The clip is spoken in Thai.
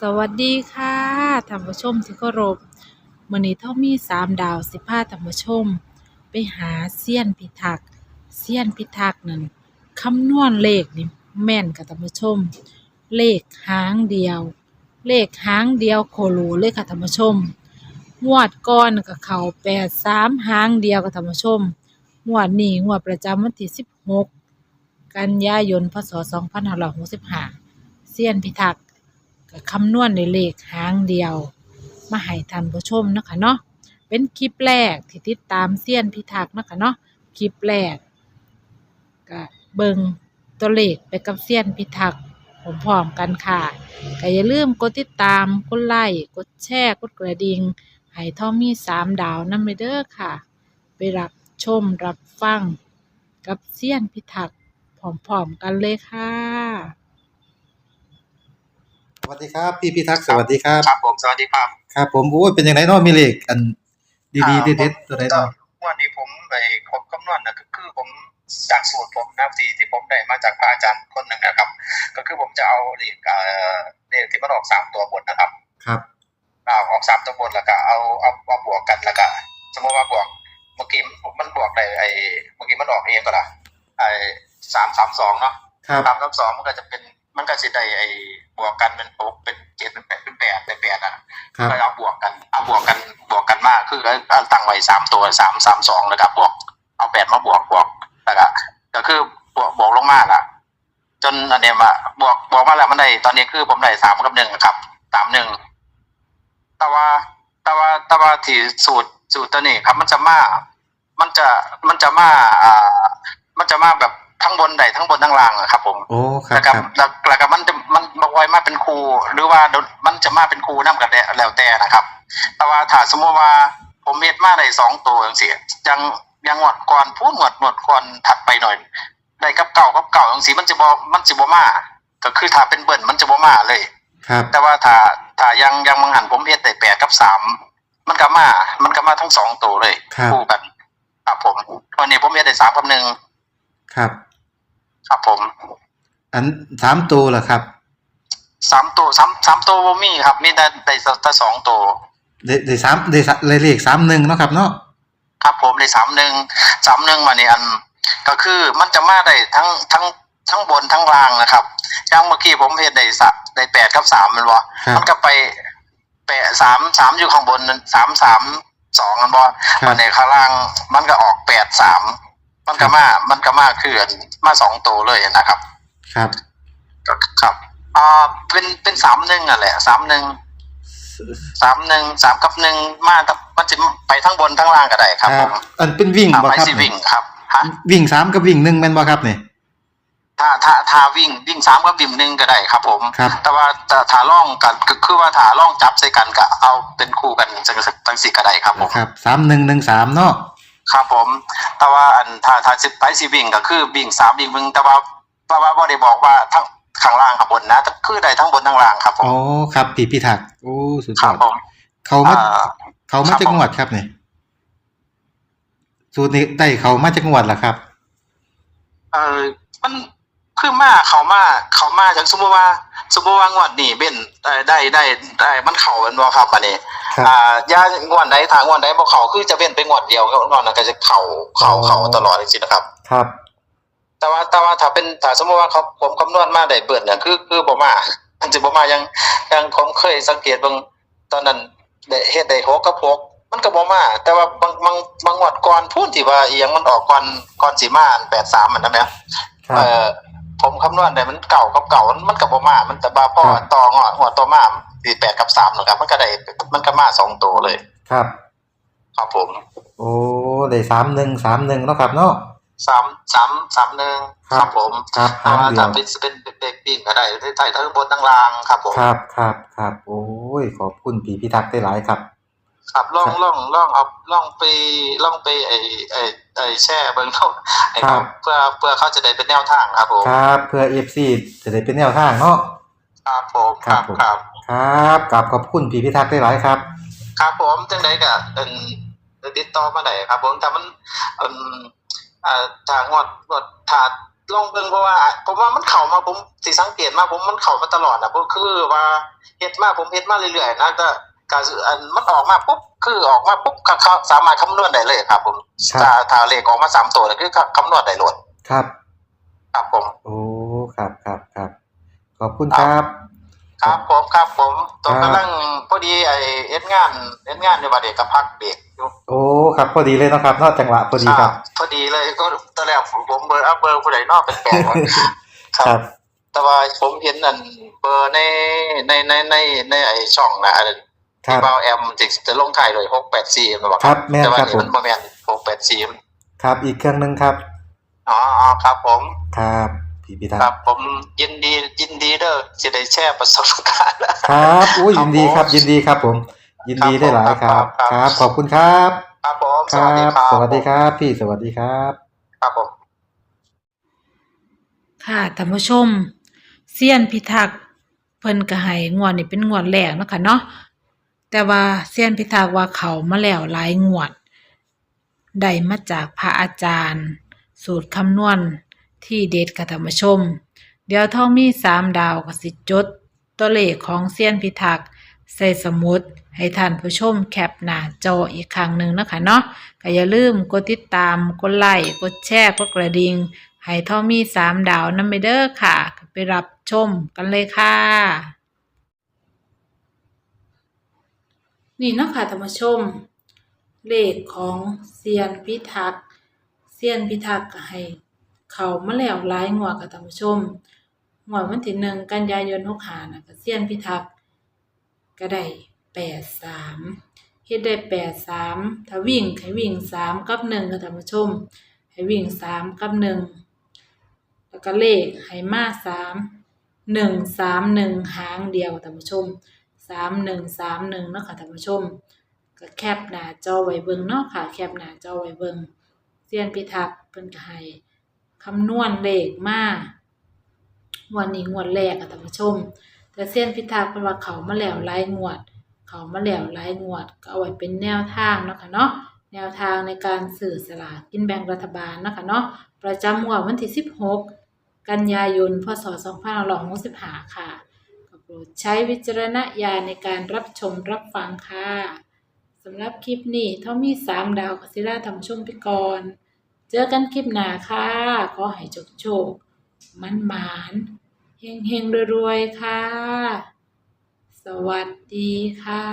สวัสดีค่ะท่านผู้ชมที่เคารพมื้อนี้ท่อมีสามดาวสิพาท่านผู้ชม ไปหาเซียนพิทักษ์เซียนพิทักษ์นั่นคำนวณเลขนี่แม่นค่ะท่านผู้ชม เลขหางเดียว เลขหางเดียวโคโลเลยค่ะท่านผู้ชมงวดก่อนก็เข้า83หางเดียวค่ะท่านผู้ชมงวดนี้งวดประจำวันที่16กันยายนพศ2565เซียนพิทักษ์ ก็คำนวณในเลขหางเดียว มาให้ท่านผู้ชมนะคะเนาะเป็นคลิปแรกที่ติดตามเซียนพิทักษ์นะคะเนาะคลิปแรกก็เบิงตัวเลขไปกับเซียนพิทักษ์พร้อมๆกันค่ะก็อย่าลืมกดติดตามกดไลค์กดแชร์กดกระดิ่งให้ท่อมีสามดาวนั่นไปเด้อค่ะ ไปรับชมรับฟังกับเซียนพิทักษ์พร้อมๆกันเลยค่ะ สวัสดีครับ พี่พิทักษ์สวัสดีครับ ครับผมสวัสดีครับ ครับผมโอ้ยเป็นยังไงเนาะมีเลขอันดีอ่าๆเด็ดๆตัวไหนเนาะวันนี้ผมไปครบคำนวณนะก็คือผมจากสูตรผมนะที่ที่ผมได้มาจากพระอาจารย์คนหนึ่งนะครับ ก็คือผมจะเอาเลขเอ่อเลขที่มันออกสามตัวบนนะครับ ครับเอาออกสามตัวบนแล้วก็เอาเอาเอาบวกกันแล้วก็สมมติว่าบวกเมื่อกี้มันบวกได้ไอ้เมื่อกี้มันออกเองก็ละไอ้สามสามสองเนาะครับสามสามสองมันก็จะเป็น มันก็จะได้ไอ้บวกกันเป็นหกเป็นเจ็ดเป็นแปดเป็นแปดเป็นแปดอะครับ ก็เอาบวกกันเอาบวกกันบวกกันมากคือเอาตั้งไว้สามตัวสามสามสองแล้วก็บวก เอาแปดมาบวกบวกแล้วก็ก็คือบวกบวกลงมาละจนอันเนี้ยมาบวกบวกมาแล้วมันได้ตอนนี้คือผมได้สามกับหนึ่งครับสามหนึ่งแต่ว่าแต่ว่าแต่ว่าที่สูตรสูตรตัวนี้ครับ มันจะมา มันจะมันจะมาอ่ามันจะมาแบบ ทั้งบนใดทั้งบนทั้งล่างอะครับ ผมโอ้ครับแล้วคก็รับแล้วแล้วก็มันจะมันบอกไว้มาเป็นครูหรือว่าเดี๋ยวมันจะมาเป็นครูนํกันแล้วแต่นะครับ แต่ว่าถ้าสมมติว่าผมเฮ็ดมาได้สองตัวจังซี่ยังยังงวดก่อนพูดงวดงวดก่อนถัดไปหน่อย ได้กับเก่ากับเก่าจังซี่มันจะบ่มันจะบ่มาก็คือถ้าเป็นเบิ้ลมันจะบ่มาเลย ครับแต่ว่าถ้าถ้ายังยังมังหันผมเฮ็ดได้แปดกับสามมันก็มา มันก็มาทั้งสองตัวเลยครับคู่กันครับผมวันนี้ผมเฮ็ดได้สามกับหนึ่งครับ ครับผม อันสามตัวเหรอครับสามตัวสามสามตัวบ่มีครับ มีแต่ได้แต่สองตัวได้ได้สามได้สะได้เลขสามหนึ่งเนาะครับเนาะครับผมได้สามหนึ่งสามหนึ่งมาในอัน ก็คือมันจะมาได้ทั้งทั้งทั้งบนทั้งล่างนะครับอย่างเมื่อกี้ผมเห็นได้สะได้แปดกับสามมันวะครับมันก็ไปแปดสามสามอยู่ข้างบนนั้นสามสามสองมันบอครับมันในข้างล่างมันก็ออกแปดสาม มันก็มา มันก็มาคืออันมาสองตัวเลยนะครับ ครับก็ครับอ่าเป็นเป็นสามหนึ่งอะแหละสามหนึ่งสามหนึ่งสามกับหนึ่งมาแต่มันจะไปทั้งบนทั้งล่างก็ได้ครับผมอันเป็นวิ่งอ่าบ่ไปครับสิวิ่งครับฮะวิ่งสามกับวิ่งหนึ่งแม่นบ่ครับเนี่ยถ้าถ้าถ้าวิ่งวิ่งสามกับวิ่งหนึ่งก็ได้ครับ ผมครับแต่ว่าถ้าถ้าล่องกันก็คือว่าถ้าล่องจับใส่กันก็เอาเป็นคู่กันจังจังสี่ก็ได้ครับผมครับสามหนึ่งหนึ่งสามเนาะ ครับผม แต่ว่าอันถ้าถ้าสิไปสิวิ่งก็คือวิ่งสามวิ่งหนึ่งแต่ว่าแต่ว่าบ่ได้บอกว่าทั้งข้างล่างข้างบนนะแต่คือได้ทั้งบนทั้งล่างครับผอ๋อมครับพี่พิทักษ์โอ้สุดคยรัอบดผมเขามาอ่า เขามาครับจากผมงวดครับเนี่ยสูตรนี้ได้เขามาจากงวดเหรอครับ เออมันคือมาเขามาเขามาจากสมมติว่า สมมติว่างวดนี้เบ้นได้ได้ได้ได้มันเข่าเป็นบ่ครับอันนี้ ครับอ่าย่างวดไหนทางงวดไหนบ่เขาคือจะเบ้นไปงวดเดียวก็งวดนั้นก็จะเข่าเข่าเข่าตลอดจริงๆนะครับ ครับแต่ว่าแต่ว่าถ้าเป็นถ้าสมมติว่าเขาผมคำนวณมาได้เบิดเนี่ยคือคือบ่มามันจะบ่มายังยังผมเคยสังเกตเบางตอนนั้นได้เฮ็ดได้หกกับหกมันก็บ่มา แต่ว่าบางบางบางงวดก่อนพูดที่ว่าอีหยังมันออกก่อนก่อนสิมาอัน83มันนะแม่ครัเอ่บอ ผมคำนวณได้มันเก่ากับเก่ามันมันก็บ่มา มันแต่บาพ่อครับต่องอหัวต่อมาสิ8กับ3นะครับ มันก็ได้มันก็มาสองตัวเลย ครับ ครับผม โอ้ได้สามหนึ่งสามหนึ่งเนาะครับเนาะสามสามสามหนึ่งครับครับผมครับถ้าหางว่าเดียถ้าวเป็นเป็นเด็กปิ้งก็ได้ได้ทั้งบนทั้งล่างครับผมครับครับครับโอ้ยขอบคุณพี่พิทักษ์ได้หลายครับ ครับล่องครับล่องล่องเอาล่องไปล่องไปไอ้ไอ้ไอ้แช่เบิ่งเขาไอ้ครัเขาบเพื่อเพื่อเขาจะได้เป็นแนวทางครับผมครับเพื่อเอฟซีจะได้เป็นแนวทางเนาะครับผมคครัรับบผมครับครับกราบขอบคุณพี่พิทักษ์ได้หลายครับ ครับผมจังไดก็เป็นติดต่อมาได้ครับ ผมแต่มันเอิ่มอ่าทางงวดงวดถ้าลองเบิ่งเพราะว่าผมว่ามันเข้ามาผมสิสังเกตมาผมมันเข้ามาตลอดนะก็คือว่าเฮ็ดมาผมเฮ็ดมาเรื่อยๆนะก็ ก็อันมันออกมาปุ๊บคือออกมาปุ๊บก็เข้าสามารถคำนวณได้เลยครับ ผมครับถ้าถ้าเลขออกมาสามตัวนี่คือคำนวณได้โลดครับ ครับผมโอ้ครับครับครับขอบคุณครับครับผมครับผมตอนครับกำลังพอดีไอ้เอ็ดงานเอ็ดงานในวันเด็กกับพักเบรกอยู่โอ้ครับพอดีเลยเนาะครับเนอกจังหวะพอดีครับอ่าพอดีเลยก็ตอนแรกผมผมเบอร์อัพเบอร์ผู้ใดนอกเป็นแปลกๆครับ แต่ว่าผมเห็นนั่นเบอร์ในในในในในไอช่องนะอันนั้นครั ที่บเบาแอมจะจะลงถ่ายเลยหกแปดสี่มันบอกครับแม่นแต่ว่าครับนี่ผมมันโมแมนหกแปดสี่ครับอีกเครื่องหนึงครับอ๋ออ๋อครับผมครับพี่พิทักครับษ์ผมยินดียินดีเด้อจะได้แชร์ประสบการณ์ครับอุ้ยครับยินดีครับผมยินดีครับผม ยินดีได้หลายครับ ครับครับขอบคุณครับครับผมคสรัวัสดีบครับสวัสดีครับ พี่สวัสดีครับ ครับผมค่ะท่านผู้ชมเซียนพิทักษ์เพิ่นก็ให้งวดนี้เป็นงวดแรกเนาะค่ะเนาะ แต่ว่าเซียนพิทักษ์ว่าเขามาแล้วหลายงวด ได้มาจากพระอาจารย์ สูตรคำนวณที่เด็ดค่ะท่านผู้ชม เดี๋ยวท่องมีสามดาวกสิจดตัวเลขของเซียนพิทักษ์ใส่สมุดให้ท่านผู้ชมแคปหน้าจออีกครั้งหนึ่งนะคะเนาะก็อย่าลืมกดติดตาม กดไลค์ กดแชร์ กดกระดิ่ง ให้ท่อมีสามดาวนำไปเด้อค่ะ ไปรับชมกันเลยค่ะ นี่นะค่ะท่านผู้ชม เลขของเซียนพิทักษ์เซียนพิทักษ์ให้เขามาแล้วหลายงวดค่ะท่านผู้ชมงวดวันที่หนึ่งกันยายนหกหานะก็เซียนพิทักษ์ก็ได้แปดสามเฮ็ดได้แปดสามถ้าวิ่งให้วิ่งสามกับหนึ่งค่ะท่านผู้ชมให้วิ่งสามกับหนึ่งแล้วก็เลขให้มาสามหนึ่งสามหนึ่งหางเดียวท่านผู้ชม สามหนึ่งสามหนึ่งเนาะค่ะท่านผู้ชมก็แคปหน้าจอไว้เบิ่งเนาะค่ะ แคปหน้าจอไว้เบิ่งเซียนพิทักษ์เพิ่นก็ให้คำนวณเลขมาวันนี้งวดแรกค่ะท่านผู้ชม แต่เซียนพิทักษ์เพิ่นว่าเขามาแล้วหลายงวด เขามาแล้วหลายงวด ก็เอาไว้เป็นแนวทางเนาะค่ะเนาะแนวทางในการสื่อสลากกินแบ่งรัฐบาลเนาะคะเนาะประจำงวดวันที่ 16 กันยายน พศ 2565ค่ะก็โป รดใช้วิจารณญาณในการรับชมรับฟังค่ะสำหรับคลิปนี้เท่ามีสามดาวกัสิล่าทำชมไปก่อน เจอกันคลิปหน้าค่ะขอให้โชคโชคมันหมานเฮงเฮงๆรวยๆ ค่ะ สวัสดีค่ะ